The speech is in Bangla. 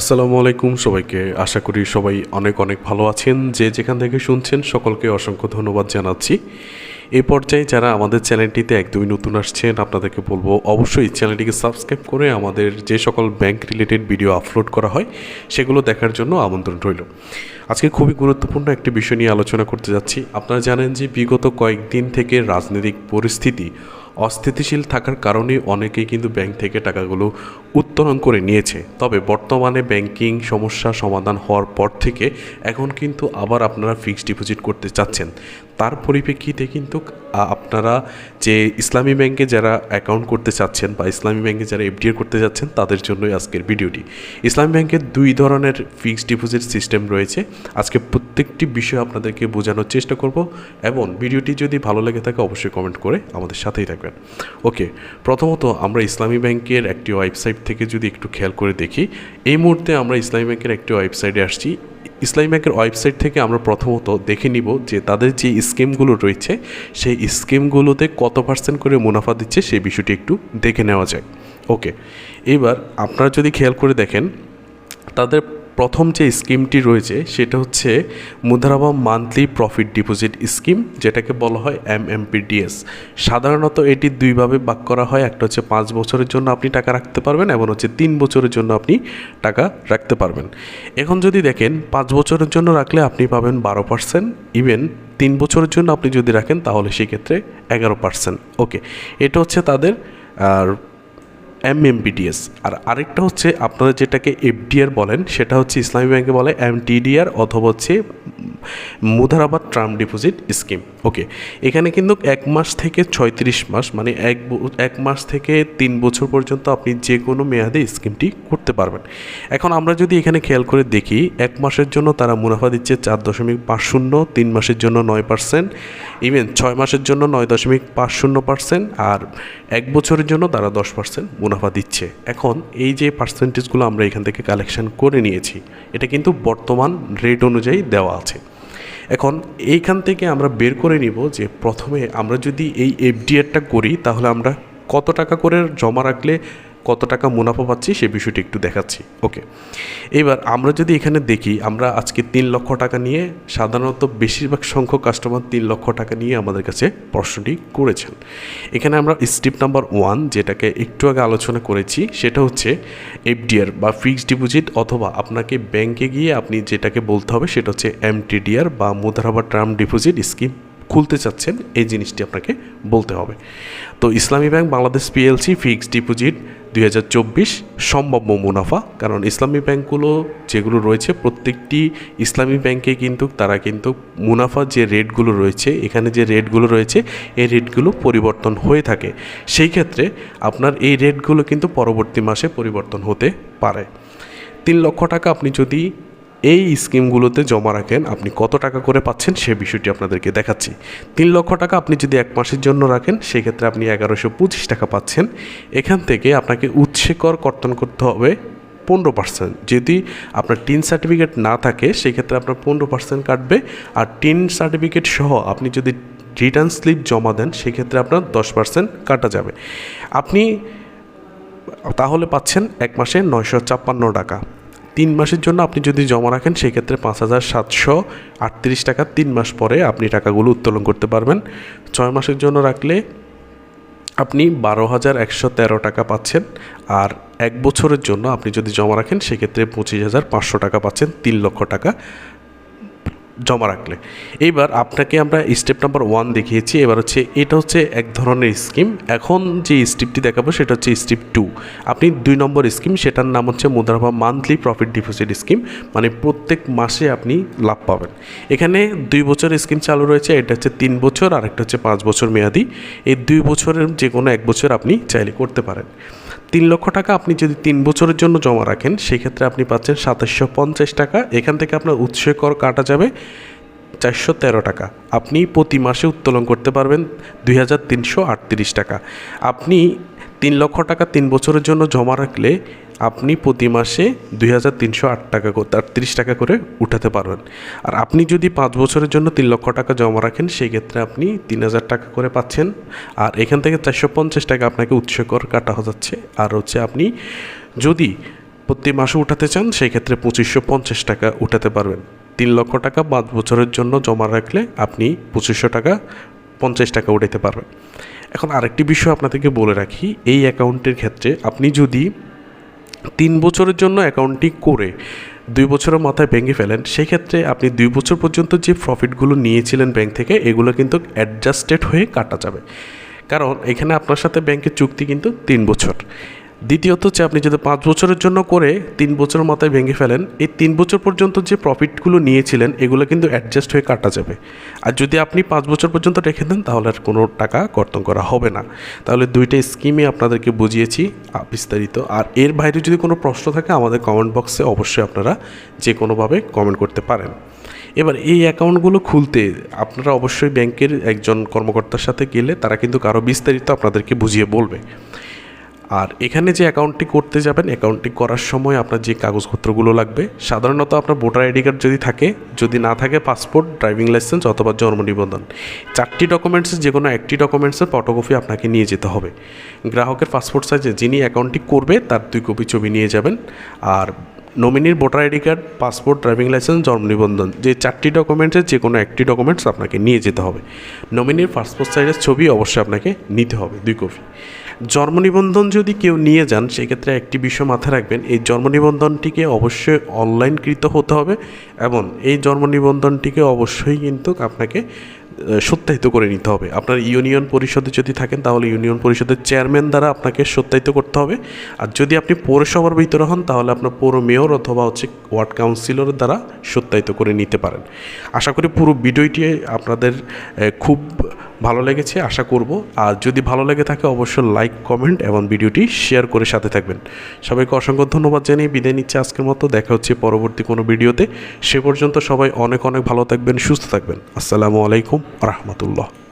আসসালামু আলাইকুম সবাইকে। আশা করি সবাই অনেক অনেক ভালো আছেন। যে যেখান থেকে শুনছেন, সকলকে অসংখ্য ধন্যবাদ জানাচ্ছি। এ পর্যায়ে যারা আমাদের চ্যানেলটিতে একদমই নতুন আসছেন, আপনাদেরকে বলব অবশ্যই চ্যানেলটিকে সাবস্ক্রাইব করে আমাদের যে সকল ব্যাংক রিলেটেড ভিডিও আপলোড করা হয়, সেগুলো দেখার জন্য আমন্ত্রণ রইল। আজকে খুবই গুরুত্বপূর্ণ একটি বিষয় নিয়ে আলোচনা করতে যাচ্ছি। আপনারা জানেন যে বিগত কয়েকদিন থেকে রাজনৈতিক পরিস্থিতি অস্থিতিশীল থাকার কারণে অনেকেই কিন্তু ব্যাংক থেকে টাকাগুলো উত্তোলন করে নিয়েছে। তবে বর্তমানে ব্যাংকিং সমস্যা সমাধান হওয়ার পর থেকে এখন কিন্তু আবার আপনারা ফিক্সড ডিপোজিট করতে চাচ্ছেন। তার পরিপ্রেক্ষিতে কিন্তু আপনারা যে ইসলামী ব্যাংকে যারা অ্যাকাউন্ট করতে চাচ্ছেন বা ইসলামী ব্যাংকে যারা এফডিআর করতে যাচ্ছেন, তাদের জন্যই আজকের ভিডিওটি। ইসলামী ব্যাংকের দুই ধরনের ফিক্সড ডিপোজিট সিস্টেম রয়েছে। আজকে প্রত্যেকটি বিষয় আপনাদেরকে বোঝানোর চেষ্টা করব এবং ভিডিওটি যদি ভালো লেগে থাকে, অবশ্যই কমেন্ট করে আমাদের সাথেই থাকবেন। ওকে প্রথমত আমরা ইসলামী ব্যাংকের একটি ওয়েবসাইট থেকে যদি একটু খেয়াল করে দেখি, এই মুহূর্তে আমরা ইসলামী ব্যাংকের একটি ওয়েবসাইটে আসছি। ইসলামী ব্যাংকের ওয়েবসাইট থেকে আমরা প্রথমত দেখে নিব যে তাদের যে স্কিমগুলো রয়েছে, সেই স্কিমগুলোতে কত পার্সেন্ট করে মুনাফা দিচ্ছে সেই বিষয়টি একটু দেখে নেওয়া যায় ওকে, এবার আপনারা যদি খেয়াল করে দেখেন, তাদের প্রথম যে স্কিমটি রয়েছে, সেটা হচ্ছে মুদারাবা মান্থলি প্রফিট ডিপোজিট স্কিম যেটাকে বলা হয় এম এমপিডিএস সাধারণত এটি দুইভাবে ভাগ করা হয়, একটা হচ্ছে পাঁচ বছরের জন্য আপনি টাকা রাখতে পারবেন এবং হচ্ছে তিন বছরের জন্য আপনি টাকা রাখতে পারবেন। এখন যদি দেখেন, পাঁচ বছরের জন্য রাখলে আপনি পাবেন বারো পার্সেন্ট ইভেন তিন বছরের জন্য আপনি যদি রাখেন, তাহলে সেক্ষেত্রে এগারো পার্সেন্ট ওকে এটা হচ্ছে তাদের, আর এমএমবিডিএস আর আরেকটা হচ্ছে আপনারা যেটাকে এফডিআর বলেন, সেটা হচ্ছে ইসলামী ব্যাংকে বলে এম টিডিআর অথবা হচ্ছে মুদারাবাদ টার্ম ডিপোজিট স্কিম। ওকে, এখানে কিন্তু এক মাস থেকে ছয়ত্রিশ মাস মানে এক এক মাস থেকে তিন বছর পর্যন্ত আপনি যে কোনো মেয়াদে স্কিমটি করতে পারবেন। এখন আমরা যদি এখানে খেয়াল করে দেখি, এক মাসের জন্য তারা মুনাফা দিচ্ছে চার দশমিক পাঁচ শূন্য, তিন মাসের জন্য নয় পার্সেন্ট, ইভেন ছয় মাসের জন্য নয় দশমিক পাঁচ শূন্য পার্সেন্ট, আর এক বছরের জন্য তারা দশ পার্সেন্ট মুনাফা দিচ্ছে। এখন এই যে পার্সেন্টেজগুলো আমরা এখান থেকে কালেকশন করে নিয়েছি, এটা কিন্তু বর্তমান রেট অনুযায়ী দেওয়া আছে। এখন এইখান থেকে আমরা বের করে নিব যে প্রথমে আমরা যদি এই এফডিআরটা করি, তাহলে আমরা কত টাকা করে জমা রাখলে কত টাকা মুনাফা পাচ্ছি সে বিষয়টি একটু দেখাচ্ছি। ওকে। এবার আমরা যদি এখানে দেখি, আমরা আজকে তিন লক্ষ টাকা নিয়ে সাধারণত বেশিরভাগ সংখ্যক কাস্টমার তিন লক্ষ টাকা নিয়ে আমাদের কাছে প্রশ্নটি করেছেন। এখানে আমরা স্টেপ নাম্বার ওয়ান যেটাকে একটু আগে আলোচনা করেছি, সেটা হচ্ছে এফডিআর বা ফিক্সড ডিপোজিট অথবা আপনাকে ব্যাংকে গিয়ে আপনি যেটাকে বলতে হবে, সেটা হচ্ছে এমটিডিআর বা মুদারাবা টার্ম ডিপোজিট স্কিম খুলতে চাচ্ছেন, এই জিনিসটি আপনাকে বলতে হবে। তো Islami bank, Bangladesh P L C, fixed deposit দুই হাজার চব্বিশ, সম্ভাব্য মুনাফা। কারণ ইসলামী ব্যাংকগুলো যেগুলো রয়েছে, প্রত্যেকটি ইসলামী ব্যাংকে কিন্তু তারা কিন্তু মুনাফা যে রেটগুলো রয়েছে, এখানে যে রেটগুলো রয়েছে, এই রেটগুলো পরিবর্তন হয়ে থাকে। সেই ক্ষেত্রে আপনার এই রেটগুলো কিন্তু পরবর্তী মাসে পরিবর্তন হতে পারে। তিন লক্ষ টাকা আপনি যদি এই স্কিমগুলোতে জমা রাখেন আপনি কত টাকা করে পাচ্ছেন সে বিষয়টি আপনাদেরকে দেখাচ্ছি। তিন লক্ষ টাকা আপনি যদি এক মাসের জন্য রাখেন, সেক্ষেত্রে আপনি এগারোশো পঁচিশ টাকা পাচ্ছেন। এখান থেকে আপনাকে কর কর্তন করতে হবে পনেরো পার্সেন্ট। যদি আপনার টিন সার্টিফিকেট না থাকে, সেক্ষেত্রে আপনার পনেরো পার্সেন্ট কাটবে। আর টিন সার্টিফিকেট সহ আপনি যদি রিটার্ন স্লিপ জমা দেন, সেক্ষেত্রে আপনার দশ পার্সেন্ট কাটা যাবে। আপনি তাহলে পাচ্ছেন এক মাসে নয়শো ছাপ্পান্ন টাকা। তিন মাসের জন্য আপনি যদি জমা রাখেন, সেক্ষেত্রে পাঁচ হাজার সাতশো আটত্রিশ টাকা তিন মাস পরে আপনি টাকাগুলো উত্তোলন করতে পারবেন। ছয় মাসের জন্য রাখলে আপনি বারো হাজার একশো তেরো টাকা পাচ্ছেন আর এক বছরের জন্য আপনি যদি জমা রাখেন, সেক্ষেত্রে পঁচিশ হাজার পাঁচশো টাকা পাচ্ছেন, তিন লক্ষ টাকা। জমা রাখলে। এইবার আপনাকে আমরা স্টেপ নাম্বার ওয়ান দেখিয়েছি, এবার হচ্ছে এটা হচ্ছে এক ধরনের স্কিম এখন যে স্টেপটি দেখাবো সেটা হচ্ছে স্টেপ টু আপনি দুই নম্বর স্কিম সেটার নাম হচ্ছে মুদ্রাভা মান্থলি প্রফিট ডিপোজিট স্কিম মানে প্রত্যেক মাসে আপনি লাভ পাবেন। এখানে দুই বছর স্কিম চালু রয়েছে, এটা হচ্ছে তিন বছর আর একটা হচ্ছে পাঁচ বছর মেয়াদি। এই দুই বছরের যে কোনো এক বছর আপনি চাইলে করতে পারেন। তিন লক্ষ টাকা আপনি যদি তিন বছরের জন্য জমা রাখেন, সেক্ষেত্রে আপনি পাচ্ছেন সাতাশশো পঞ্চাশ টাকা। এখান থেকে আপনার উৎস কর কাটা যাবে চারশো তেরো টাকা। আপনি প্রতি মাসে উত্তোলন করতে পারবেন দুই হাজার তিনশো আটত্রিশ টাকা। আপনি তিন লক্ষ টাকা তিন বছরের জন্য জমা রাখলে আপনি প্রতি মাসে দুই হাজার তিনশো আট টাকা আটত্রিশ টাকা করে উঠাতে পারবেন। আর আপনি যদি পাঁচ বছরের জন্য তিন লক্ষ টাকা জমা রাখেন, সেই ক্ষেত্রে আপনি তিন হাজার টাকা করে পাচ্ছেন। আর এখান থেকে চারশো পঞ্চাশ টাকা আপনাকে উৎস কর কাটা যাচ্ছে। আর হচ্ছে আপনি যদি প্রতি মাসে উঠাতে চান, সেই ক্ষেত্রে পঁচিশশো পঞ্চাশ টাকা উঠাতে পারবেন। তিন লক্ষ টাকা পাঁচ বছরের জন্য জমা রাখলে আপনি পঁচিশশো টাকা পঞ্চাশ টাকা উঠাতে পারবেন। এখন আরেকটি বিষয় আপনাদেরকে বলে রাখি, এই অ্যাকাউন্টের ক্ষেত্রে আপনি যদি তিন বছরের জন্য অ্যাকাউন্টটি করে দুই বছরের মাথায় ভেঙে ফেলেন, সেক্ষেত্রে আপনি দুই বছর পর্যন্ত যে প্রফিটগুলো নিয়েছিলেন ব্যাংক থেকে, এগুলো কিন্তু অ্যাডজাস্টেড হয়ে কাটা যাবে। কারণ এখানে আপনার সাথে ব্যাংকের চুক্তি কিন্তু তিন বছর। দ্বিতীয়ত হচ্ছে আপনি যদি পাঁচ বছরের জন্য করে তিন বছরের মাথায় ভেঙে ফেলেন, এই তিন বছর পর্যন্ত যে প্রফিটগুলো নিয়েছিলেন, এগুলো কিন্তু অ্যাডজাস্ট হয়ে কাটা যাবে। আর যদি আপনি পাঁচ বছর পর্যন্ত রেখে দেন, তাহলে আর কোনো টাকা কর্তন করা হবে না। তাহলে দুইটা স্কিমে আপনাদেরকে বুঝিয়েছি বিস্তারিত। আর এর বাইরে যদি কোনো প্রশ্ন থাকে, আমাদের কমেন্ট বক্সে অবশ্যই আপনারা যে কোনোভাবে কমেন্ট করতে পারেন। এবার এই অ্যাকাউন্টগুলো খুলতে আপনারা অবশ্যই ব্যাংকের একজন কর্মকর্তার সাথে গেলে তারা কিন্তু কারও বিস্তারিত আপনাদেরকে বুঝিয়ে বলবে। আর এখানে যে অ্যাকাউন্টটি করতে যাবেন অ্যাকাউন্টটি করার সময় আপনার যে কাগজপত্রগুলো লাগবে, সাধারণত আপনার ভোটার আইডি কার্ড যদি থাকে, যদি না থাকে পাসপোর্ট ড্রাইভিং লাইসেন্স অথবা জন্ম নিবন্ধন। চারটি ডকুমেন্টসের যে কোনো একটি ডকুমেন্টসের ফটোকপি আপনাকে নিয়ে যেতে হবে। গ্রাহকের পাসপোর্ট সাইজে যিনি অ্যাকাউন্টটি করবে, তার দুই কপি ছবি নিয়ে যাবেন। আর নমিনির voter ID card passport driving licence জন্ম নিবন্ধন, যে চারটি ডকুমেন্টসের যে কোনো একটি ডকুমেন্টস আপনাকে নিয়ে যেতে হবে। নমিনির পাসপোর্ট সাইজের ছবি অবশ্যই আপনাকে নিতে হবে, দুই কপি জন্ম নিবন্ধন যদি কেউ নিয়ে যান, সেক্ষেত্রে একটি বিষয় মাথায় রাখবেন, এই জন্ম নিবন্ধনটিকে অবশ্যই অনলাইনকৃত হতে হবে এবং এই জন্ম নিবন্ধনটিকে অবশ্যই কিন্তু আপনাকে সত্যায়িত করে নিতে হবে। আপনার ইউনিয়ন পরিষদে যদি থাকেন, তাহলে ইউনিয়ন পরিষদের চেয়ারম্যান দ্বারা আপনাকে সত্যায়িত করতে হবে। আর যদি আপনি পৌরসভার ভিতরে হন, তাহলে আপনার পৌর মেয়র অথবা হচ্ছে ওয়ার্ড কাউন্সিলরের দ্বারা সত্যায়িত করে নিতে পারেন। আশা করি পুরো ভিডিওটি আপনাদের খুব ভালো লেগেছে, আশা করব। আর যদি ভালো লেগে থাকে, অবশ্যই লাইক, কমেন্ট এবং ভিডিওটি শেয়ার করে সাথে থাকবেন। সবাইকে অসংখ্য ধন্যবাদ জানিয়ে বিদায় নিচ্ছে আজকের মতো। দেখা হচ্ছে পরবর্তী কোনো ভিডিওতে। সে পর্যন্ত সবাই অনেক অনেক ভালো থাকবেন, সুস্থ থাকবেন। আসসালামু আলাইকুম। rahmatullah.